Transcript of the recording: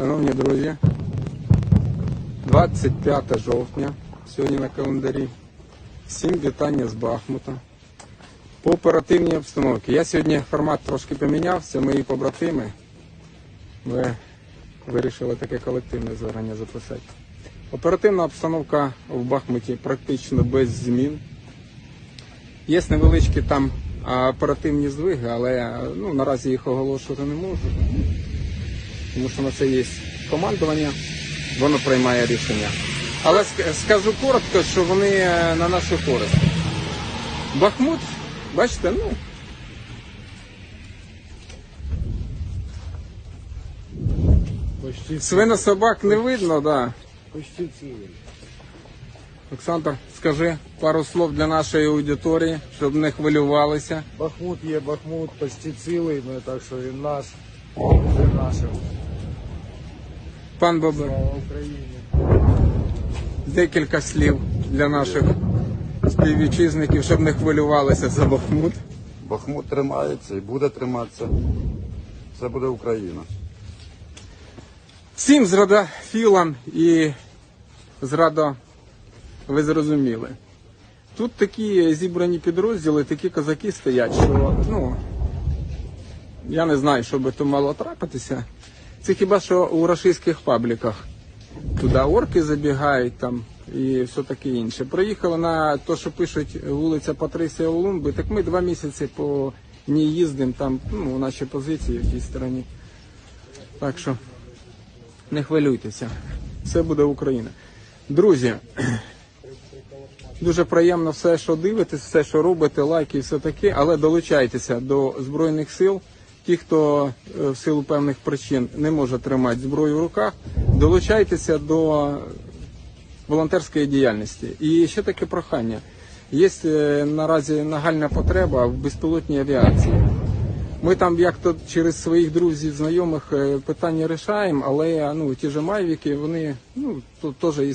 Шановні друзі, 25 жовтня, сьогодні на календарі. Всім вітання з Бахмута. По оперативній обстановці. Я сьогодні формат трошки поміняв, це мої побратими. Ми вирішили таке колективне звернення записати. Оперативна обстановка в Бахмуті практично без змін. Є невеличкі там оперативні здвиги, але ну, наразі їх оголошувати не можу тому що на це є командування, воно приймає рішення. Але скажу коротко, що вони е, на нашу користь. Бахмут, бачите, ну. Почти, Свинособак не видно, да. почти цілий. Олександр, скажи пару слов для нашої аудиторії, щоб не хвилювалися. Бахмут є Бахмут, почти цілий, ну так що він наш, нашим. Пан Бобер, Слава Україні. декілька слів для наших співвітчизників, щоб не хвилювалися за Бахмут. Бахмут тримається і буде триматися. Це буде Україна. Всім зрада філам і зрада, ви зрозуміли. Тут такі зібрані підрозділи, такі козаки стоять, що ну, я не знаю, що би то мало трапитися. Це хіба що у російських пабліках. Туди орки забігають там і все таке інше. Приїхали на те, що пишуть вулиця Патрисія Олумби, так ми два місяці по ній їздимо, там ну, наші позиції в тій стороні. Так що не хвилюйтеся, все буде Україна. Друзі, дуже приємно все, що дивитесь, все, що робите, лайки і все таке, але долучайтеся до Збройних сил. Ті, хто е, в силу певних причин не може тримати зброю в руках, долучайтеся до волонтерської діяльності. І ще таке прохання. Є е, наразі нагальна потреба в безпілотній авіації. Ми там як то через своїх друзів, знайомих е, питання рішаємо, але ну ті ж майвіки, вони ну теж є